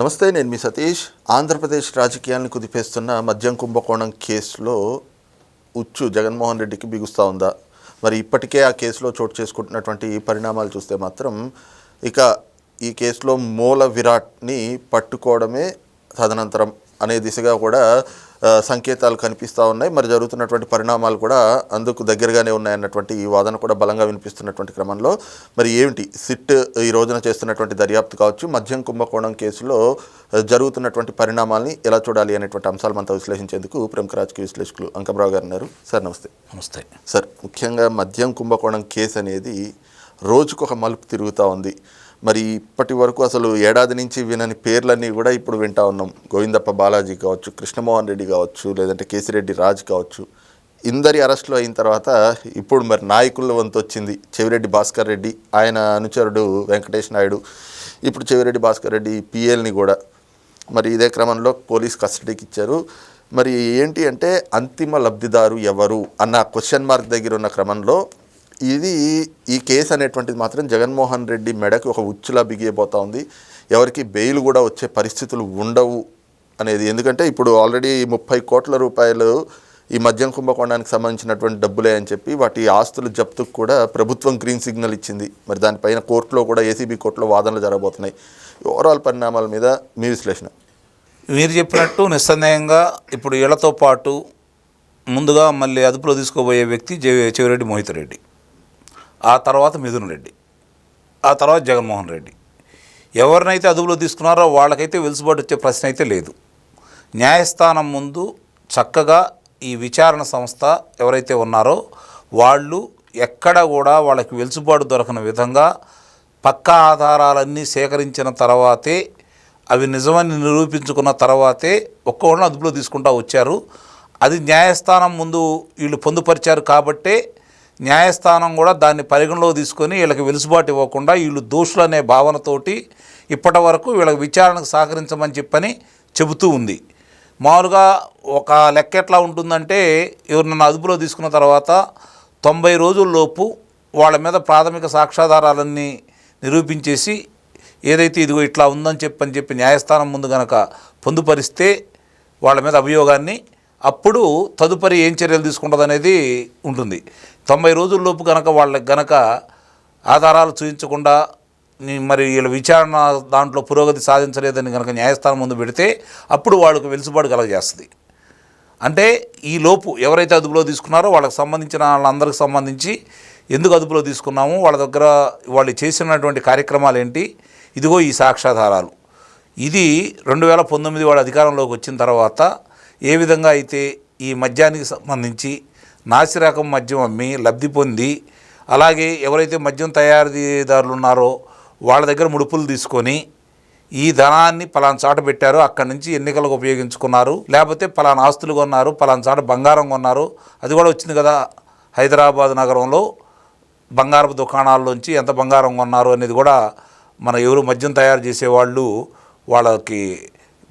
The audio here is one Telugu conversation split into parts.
నమస్తే నేను మీ సతీష్. ఆంధ్రప్రదేశ్ రాజకీయాలను కుదిపేస్తున్న మద్యం కుంభకోణం కేసులో ఉచ్చు జగన్మోహన్ రెడ్డికి బిగుస్తూ ఉందా? మరి ఇప్పటికే ఆ కేసులో చోటు చేసుకుంటున్నటువంటి పరిణామాలు చూస్తే మాత్రం ఇక ఈ కేసులో మూల విరాట్ని పట్టుకోవడమే తదనంతరం అనే దిశగా కూడా సంకేతాలు కనిపిస్తూ ఉన్నాయి. మరి జరుగుతున్నటువంటి పరిణామాలు కూడా అందుకు దగ్గరగానే ఉన్నాయన్నటువంటి ఈ వాదన కూడా బలంగా వినిపిస్తున్నటువంటి క్రమంలో. మరి ఏమిటి? సిట్ ఈ రోజున చేస్తున్నటువంటి దర్యాప్తు కావచ్చు మద్యం కుంభకోణం కేసులో జరుగుతున్నటువంటి పరిణామాల్ని ఎలా చూడాలి అనేటువంటి అంశాలు మనతో విశ్లేషించేందుకు ప్రముఖ రాజకీయ విశ్లేషకులు అంకమరావు గారు ఉన్నారు. సార్ నమస్తే. నమస్తే. సార్ ముఖ్యంగా మద్యం కుంభకోణం కేసు అనేది రోజుకు ఒక మలుపు తిరుగుతూ ఉంది. మరి ఇప్పటి వరకు అసలు ఏడాది నుంచి వినని పేర్లన్నీ కూడా ఇప్పుడు వింటా ఉన్నాం. గోవిందప్ప బాలాజీ కావచ్చు కృష్ణమోహన్ రెడ్డి కావచ్చు లేదంటే కేసిరెడ్డి రాజ్ కావచ్చు. ఇందరి అరెస్టులు అయిన తర్వాత ఇప్పుడు మరి నాయకుల వంతు వచ్చింది చెవిరెడ్డి భాస్కర్ రెడ్డి ఆయన అనుచరుడు వెంకటేష్ నాయుడు ఇప్పుడు చెవిరెడ్డి భాస్కర్ రెడ్డి పిఎల్ని కూడా. మరి ఇదే క్రమంలో పోలీస్ కస్టడీకి ఇచ్చారు. మరి ఏంటి అంటే అంతిమ లబ్ధిదారు ఎవరు అన్న క్వశ్చన్ మార్క్ దగ్గర ఉన్న క్రమంలో ఇది ఈ కేసు అనేటువంటిది మాత్రం జగన్మోహన్ రెడ్డి మెడకి ఒక ఉచ్చులా బిగియబోతా ఉంది. ఎవరికి బెయిల్ కూడా వచ్చే పరిస్థితులు ఉండవు అనేది. ఎందుకంటే ఇప్పుడు ఆల్రెడీ ముప్పై కోట్ల రూపాయలు ఈ మద్యం కుంభకోణానికి సంబంధించినటువంటి డబ్బులే అని చెప్పి వాటి ఆస్తులు జప్తుకు కూడా ప్రభుత్వం గ్రీన్ సిగ్నల్ ఇచ్చింది. మరి దానిపైన కోర్టులో కూడా ఏసీబీ కోర్టులో వాదనలు జరగబోతున్నాయి. ఓవరాల్ పరిణామాల మీద మీ విశ్లేషణ. మీరు చెప్పినట్టు నిస్సందేహంగా ఇప్పుడు వీళ్ళతో పాటు ముందుగా మళ్ళీ అదుపులో తీసుకోబోయే వ్యక్తి జె- చెవిరెడ్డి మోహిత్ రెడ్డి. ఆ తర్వాత మిథున్ రెడ్డి ఆ తర్వాత జగన్మోహన్ రెడ్డి. ఎవరినైతే అదుపులో తీసుకున్నారో వాళ్ళకైతే వెలుసుబాటు వచ్చే ప్రశ్న అయితే లేదు. న్యాయస్థానం ముందు చక్కగా ఈ విచారణ సంస్థ ఎవరైతే ఉన్నారో వాళ్ళు ఎక్కడ కూడా వాళ్ళకి వెలుసుబాటు దొరకని విధంగా పక్కా ఆధారాలన్నీ సేకరించిన తర్వాతే అవి నిజమని నిరూపించుకున్న తర్వాతే ఒక్కొక్కరిని అదుపులో తీసుకుంటా వచ్చారు. అది న్యాయస్థానం ముందు వీళ్ళు పొందుపరిచారు కాబట్టే న్యాయస్థానం కూడా దాన్ని పరిగణలో తీసుకొని వీళ్ళకి వెలుసుబాటు ఇవ్వకుండా వీళ్ళు దోషులు అనే భావనతోటి ఇప్పటి వరకు వీళ్ళకి విచారణకు సహకరించమని చెప్పని చెబుతూ ఉంది. మామూలుగా ఒక లెక్క ఎట్లా ఉంటుందంటే ఎవరినన్ను అదుపులో తీసుకున్న తర్వాత తొంభై రోజుల్లోపు వాళ్ళ మీద ప్రాథమిక సాక్ష్యాధారాలన్నీ నిరూపించేసి ఏదైతే ఇదిగో ఇట్లా ఉందని చెప్పని చెప్పి న్యాయస్థానం ముందు గనక పొందుపరిస్తే వాళ్ళ మీద అభియోగాన్ని అప్పుడు తదుపరి ఏం చర్యలు తీసుకుంటుంది అనేది ఉంటుంది. తొంభై రోజుల్లోపు కనుక వాళ్ళకి గనక ఆధారాలు చూపించకుండా మరి వీళ్ళ విచారణ దాంట్లో పురోగతి సాధించలేదని కనుక న్యాయస్థానం ముందు పెడితే అప్పుడు వాళ్ళకు వెలుసుబాటు కలగజేస్తుంది. అంటే ఈ లోపు ఎవరైతే అదుపులో తీసుకున్నారో వాళ్ళకి సంబంధించిన వాళ్ళందరికి సంబంధించి ఎందుకు అదుపులో తీసుకున్నాము వాళ్ళ దగ్గర వాళ్ళు చేసినటువంటి కార్యక్రమాలు ఏంటి ఇదిగో ఈ సాక్ష్యాధారాలు. ఇది రెండు వేల పంతొమ్మిది వాళ్ళ అధికారంలోకి వచ్చిన తర్వాత ఏ విధంగా అయితే ఈ మద్యానికి సంబంధించి నాసిరకం మద్యం అమ్మి లబ్ధి పొంది అలాగే ఎవరైతే మద్యం తయారీదారులు ఉన్నారో వాళ్ళ దగ్గర ముడుపులు తీసుకొని ఈ ధనాన్ని పలానా చాట పెట్టారు అక్కడి నుంచి ఎన్నికలకు ఉపయోగించుకున్నారు లేకపోతే పలానా ఆస్తులు కొన్నారు పలానా చాట బంగారం కొన్నారు. అది కూడా వచ్చింది కదా హైదరాబాద్ నగరంలో. బంగారపు దుకాణాల్లోంచి ఎంత బంగారం కొన్నారు అనేది కూడా మన ఎవరు మద్యం తయారు చేసేవాళ్ళు వాళ్ళకి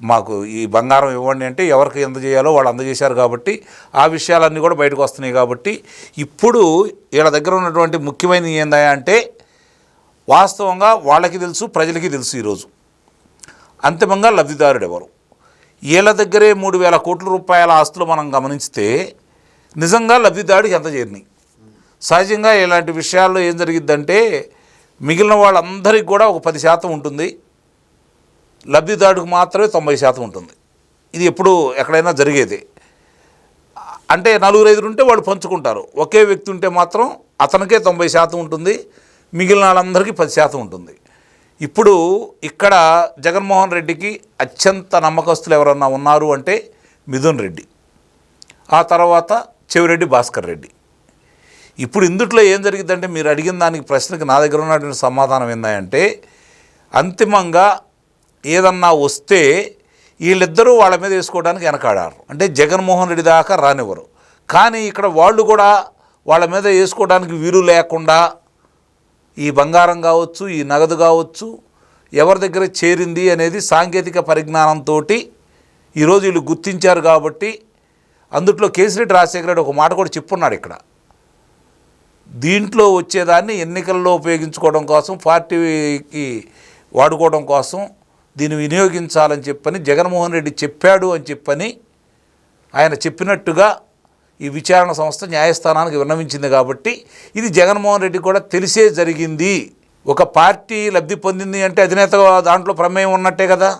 మాకు ఈ బంగారం ఇవ్వండి అంటే ఎవరికి అందజేయాలో వాళ్ళు అందజేశారు కాబట్టి ఆ విషయాలన్నీ కూడా బయటకు వస్తున్నాయి కాబట్టి ఇప్పుడు వీళ్ళ దగ్గర ఉన్నటువంటి ముఖ్యమైనది ఏందా అంటే వాస్తవంగా వాళ్ళకి తెలుసు ప్రజలకి తెలుసు ఈరోజు. అంతిమంగా లబ్ధిదారుడు ఎవరు? వీళ్ళ దగ్గరే మూడు వేల కోట్ల రూపాయల ఆస్తులు మనం గమనిస్తే నిజంగా లబ్ధిదారుడికి ఎంత చేరినాయి? సహజంగా ఇలాంటి విషయాల్లో ఏం జరిగిద్దంటే మిగిలిన వాళ్ళందరికీ కూడా ఒక పది శాతం ఉంటుంది. లబ్ధిదారుడికి మాత్రమే తొంభై శాతం ఉంటుంది. ఇది ఎప్పుడు ఎక్కడైనా జరిగేది. అంటే నలుగురు ఐదు ఉంటే వాళ్ళు పంచుకుంటారు. ఒకే వ్యక్తి ఉంటే మాత్రం అతనికే తొంభై శాతం ఉంటుంది. మిగిలిన వాళ్ళందరికీ పది శాతం ఉంటుంది. ఇప్పుడు ఇక్కడ జగన్మోహన్ రెడ్డికి అత్యంత నమ్మకస్తులు ఎవరన్నా ఉన్నారు అంటే మిథున్ రెడ్డి. ఆ తర్వాత చెవిరెడ్డి భాస్కర్ రెడ్డి. ఇప్పుడు ఇందుట్లో ఏం జరిగిందంటే మీరు అడిగిన దానికి ప్రశ్నకి నా దగ్గర ఉన్నటువంటి సమాధానం ఏంటంటే అంతిమంగా ఏదన్నా వస్తే వీళ్ళిద్దరూ వాళ్ళ మీద వేసుకోవడానికి వెనకాడారు. అంటే జగన్మోహన్ రెడ్డి దాకా రానివ్వరు. కానీ ఇక్కడ వాళ్ళు కూడా వాళ్ళ మీద వేసుకోవడానికి వీలు లేకుండా ఈ బంగారం కావచ్చు ఈ నగదు కావచ్చు ఎవరి దగ్గర చేరింది అనేది సాంకేతిక పరిజ్ఞానంతో ఈరోజు వీళ్ళు గుర్తించారు కాబట్టి అందుట్లో కేసిరెడ్డి రాజశేఖర రెడ్డి ఒక మాట కూడా చెప్పున్నాడు ఇక్కడ. దీంట్లో వచ్చేదాన్ని ఎన్నికల్లో ఉపయోగించుకోవడం కోసం పార్టీకి వాడుకోవడం కోసం దీన్ని వినియోగించాలని చెప్పని జగన్మోహన్ రెడ్డి చెప్పాడు అని చెప్పని ఆయన చెప్పినట్టుగా ఈ విచారణ సంస్థ న్యాయస్థానానికి విన్నవించింది కాబట్టి ఇది జగన్మోహన్ రెడ్డి కూడా తెలిసే జరిగింది. ఒక పార్టీ లబ్ధి పొందింది అంటే అధినేత దాంట్లో ప్రమేయం ఉన్నట్టే కదా.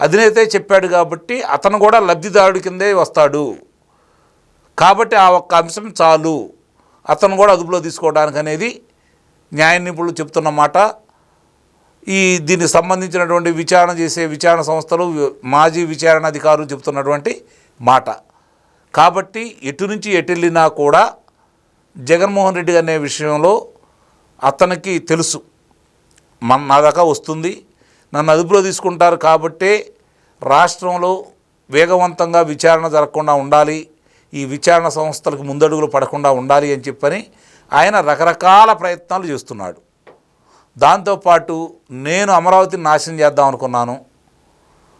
అధినేతే చెప్పాడు కాబట్టి అతను కూడా లబ్ధిదారుడి కిందే వస్తాడు. కాబట్టి ఆ ఒక్క అంశం చాలు. అతను కూడా అదుపులో తీసుకోవడానికి అనేది న్యాయ నిపుణులు చెప్తున్న మాట. ఈ దీనికి సంబంధించినటువంటి విచారణ చేసే విచారణ సంస్థలు మాజీ విచారణ అధికారులు చెబుతున్నటువంటి మాట. కాబట్టి ఎటు నుంచి ఎటు వెళ్ళినా కూడా జగన్మోహన్ రెడ్డి అనే విషయంలో అతనికి తెలుసు. మన నా దాకా వస్తుంది. నన్ను అదుపులో తీసుకుంటారు కాబట్టే రాష్ట్రంలో వేగవంతంగా విచారణ జరగకుండా ఉండాలి. ఈ విచారణ సంస్థలకు ముందడుగులు పడకుండా ఉండాలి అని చెప్పని ఆయన రకరకాల ప్రయత్నాలు చేస్తున్నాడు. దాంతోపాటు నేను అమరావతిని నాశనం చేద్దాం అనుకున్నాను.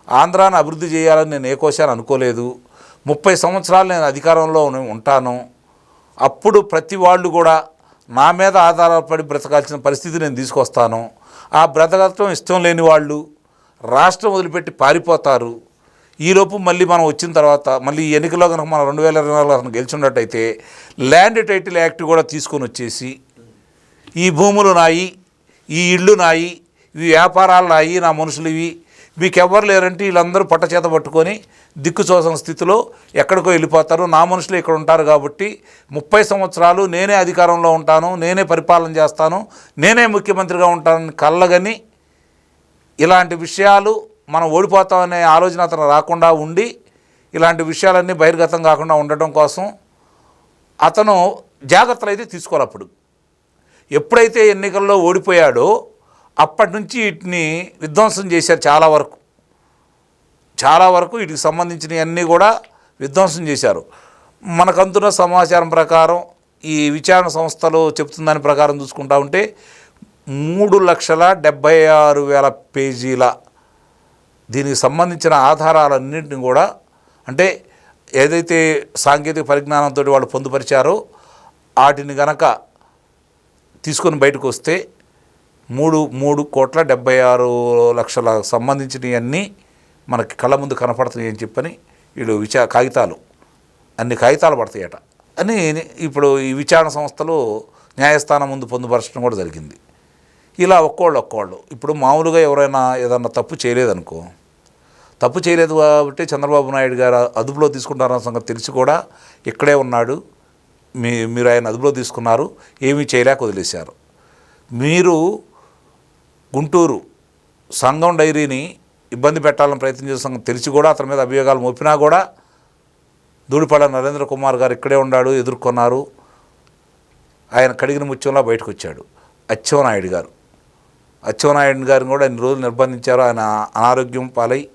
ఆంధ్రాను అభివృద్ధి చేయాలని నేను ఏ కోశాన్ని అనుకోలేదు. ముప్పై సంవత్సరాలు నేను అధికారంలో ఉంటాను. అప్పుడు ప్రతి వాళ్ళు కూడా నా మీద ఆధారపడి బ్రతకాల్సిన పరిస్థితి నేను తీసుకొస్తాను. ఆ బ్రతకటం ఇష్టం లేని వాళ్ళు రాష్ట్రం వదిలిపెట్టి పారిపోతారు. ఈలోపు మళ్ళీ మనం వచ్చిన తర్వాత మళ్ళీ ఈ ఎన్నికల్లో కనుక మనం రెండు వేల ఇరవై నాలుగులో కనుక గెలిచినట్టయితే ల్యాండ్ టైటిల్ యాక్ట్ కూడా తీసుకొని వచ్చేసి ఈ భూములు నాయి. ఈ ఇళ్ళు నాయి ఇవి వ్యాపారాలు నాయి నా మనుషులు ఇవి. మీకెవ్వరు లేరంటే వీళ్ళందరూ పట్టచేత పట్టుకొని దిక్కుచోసం స్థితిలో ఎక్కడికో వెళ్ళిపోతారు. నా మనుషులు ఇక్కడ ఉంటారు కాబట్టి ముప్పై సంవత్సరాలు నేనే అధికారంలో ఉంటాను నేనే పరిపాలన చేస్తాను నేనే ముఖ్యమంత్రిగా ఉంటానని కళ్ళగని ఇలాంటి విషయాలు మనం ఓడిపోతామనే ఆలోచన అతను రాకుండా ఉండి ఇలాంటి విషయాలన్నీ బహిర్గతం కాకుండా ఉండటం కోసం అతను జాగ్రత్తలు అయితే తీసుకోవాలి అప్పుడు. ఎప్పుడైతే ఎన్నికల్లో ఓడిపోయాడో అప్పటి నుంచి వీటిని విధ్వంసం చేశారు చాలా వరకు. చాలా వరకు వీటికి సంబంధించినవన్నీ కూడా విధ్వంసం చేశారు. మనకంతున్న సమాచారం ప్రకారం ఈ విచారణ సంస్థలు చెప్తుందని ప్రకారం చూసుకుంటా ఉంటే మూడు లక్షల డెబ్భై ఆరు వేల పేజీల దీనికి సంబంధించిన ఆధారాలన్నింటిని కూడా అంటే ఏదైతే సాంకేతిక పరిజ్ఞానంతో వాళ్ళు పొందుపరిచారో వాటిని గనక తీసుకొని బయటకు వస్తే మూడు మూడు కోట్ల డెబ్బై ఆరు లక్షల సంబంధించినవన్నీ మనకి కళ్ళ ముందు కనపడుతున్నాయి అని చెప్పని వీళ్ళు విచా కాగితాలు. అన్ని కాగితాలు పడతాయట. అని ఇప్పుడు ఈ విచారణ సంస్థలు న్యాయస్థానం ముందు పొందుపరచడం కూడా జరిగింది. ఇలా ఒక్కోళ్ళు ఒక్కోళ్ళు. ఇప్పుడు మామూలుగా ఎవరైనా ఏదన్నా తప్పు చేయలేదనుకో తప్పు చేయలేదు కాబట్టి చంద్రబాబు నాయుడు గారు అదుపులో తీసుకుంటారన్న సంగతి తెలిసి కూడా ఇక్కడే ఉన్నాడు. మీ మీరు ఆయన అదుపులో తీసుకున్నారు ఏమీ చేయలేక వదిలేశారు. మీరు గుంటూరు సంఘం డైరీని ఇబ్బంది పెట్టాలని ప్రయత్నం చేసిన తెలిసి కూడా అతని మీద అభియోగాలు మోపినా కూడా ధూళిపడ నరేంద్ర కుమార్ గారు ఇక్కడే ఉన్నాడు ఎదుర్కొన్నారు. ఆయన కడిగిన ముత్యంలా బయటకు వచ్చాడు. అచ్చెవనాయుడు గారు. అచ్చెవనాయుడు గారిని కూడా ఎన్ని రోజులు నిర్బంధించారు ఆయన అనారోగ్యం పాలై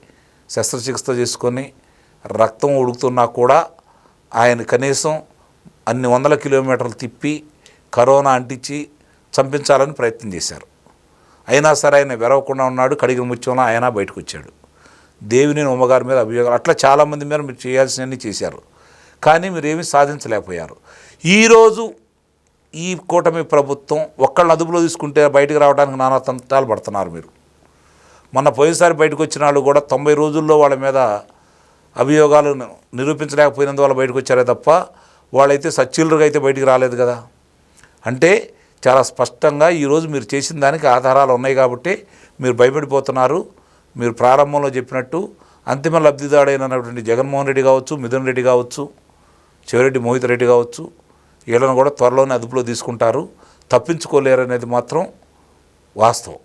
శస్త్రచికిత్స చేసుకొని రక్తం ఉడుకుతున్నా కూడా ఆయన కనీసం అన్ని వందల కిలోమీటర్లు తిప్పి కరోనా అంటించి చంపించాలని ప్రయత్నం చేశారు. అయినా సరే ఆయన వెరవకుండా ఉన్నాడు కడిగిన ముత్యంలో ఆయన బయటకు వచ్చాడు దేవిని ఉమ్మగారి మీద అభియోగాలు అట్లా చాలామంది మీద మీరు చేయాల్సినవన్నీ చేశారు. కానీ మీరేమీ సాధించలేకపోయారు. ఈరోజు ఈ కూటమి ప్రభుత్వం ఒక్కళ్ళు అదుపులో తీసుకుంటే బయటకు రావడానికి నానా తంత్రాలు పడుతున్నారు మీరు. మొన్న పోయినసారి బయటకు వచ్చిన వాళ్ళు కూడా తొంభై రోజుల్లో వాళ్ళ మీద అభియోగాలు నిరూపించలేకపోయినందువల్ల బయటకు వచ్చారే తప్ప వాళ్ళైతే సచ్చిల్లుగా అయితే బయటికి రాలేదు కదా. అంటే చాలా స్పష్టంగా ఈరోజు మీరు చేసిన దానికి ఆధారాలు ఉన్నాయి కాబట్టి మీరు భయపడిపోతున్నారు. మీరు ప్రారంభంలో చెప్పినట్టు అంతిమ లబ్ధిదాడైనటువంటి జగన్మోహన్ రెడ్డి కావచ్చు మిథున్ రెడ్డి కావచ్చు చివరెడ్డి మోహిత్ రెడ్డి కావచ్చు వీళ్ళను కూడా త్వరలోనే అదుపులో తీసుకుంటారు. తప్పించుకోలేరు అనేది మాత్రం వాస్తవం.